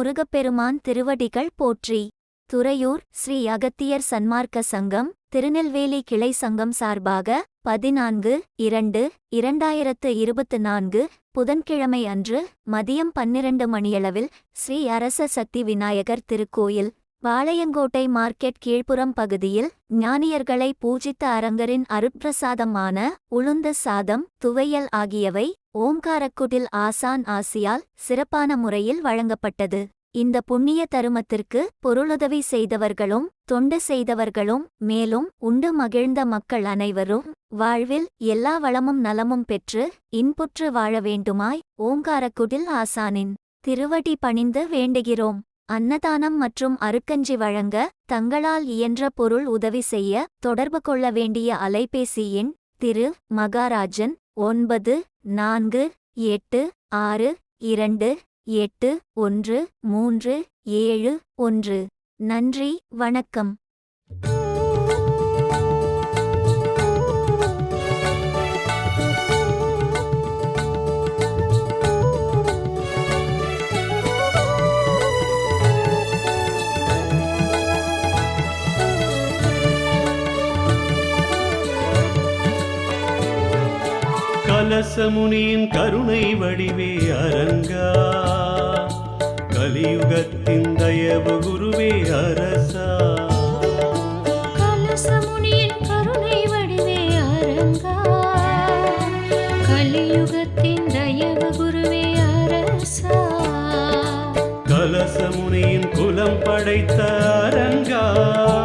முருகப்பெருமான் திருவடிகள் போற்றி. துறையூர் ஸ்ரீ அகத்தியர் சன்மார்க்க சங்கம் திருநெல்வேலி கிளை சங்கம் சார்பாக பதினான்கு இரண்டு இரண்டாயிரத்து இருபத்து நான்கு புதன்கிழமை அன்று மதியம் பன்னிரண்டு மணியளவில் ஸ்ரீ அரச சக்தி விநாயகர் திருக்கோயில் வாளையங்கோட்டை மார்க்கெட் கீழ்ப்புறம் பகுதியில் ஞானியர்களை பூஜித்த அரங்கரின் அருட்பிரசாதமான உளுந்த சாதம் துவையல் ஆகியவை ஓம்காரக்குடில் ஆசான் ஆசியால் சிறப்பான முறையில் வழங்கப்பட்டது. இந்த புண்ணிய தருமத்திற்கு பொருளுதவி செய்தவர்களும் தொண்டு செய்தவர்களும் மேலும் உண்டு மகிழ்ந்த மக்கள் அனைவரும் வாழ்வில் எல்லா வளமும் நலமும் பெற்று இன்புற்று வாழ வேண்டுமாய் ஓங்காரக்குடில் ஆசானின் திருவடி பணிந்து வேண்டுகிறோம். அன்னதானம் மற்றும் அருக்கஞ்சி வழங்க தங்களால் இயன்ற பொருள் உதவி செய்ய தொடர்பு கொள்ள வேண்டிய அலைபேசி எண் திரு. மகாராஜன் ஒன்பது நான்கு எட்டு ஆறு இரண்டு எட்டு ஒன்று மூன்று ஏழு ஒன்று. நன்றி வணக்கம். கலசமுனியின் கருணை வடிவே அரங்கா. கலியுகத்தின் தயவு குருவே அரசா. கலசமுனியின் கருணை வடிவே அரங்கா. கலியுகத்தின் தயவு குருவே அரசா. கலசமுனியின் குலம் படைத்த அரங்கா.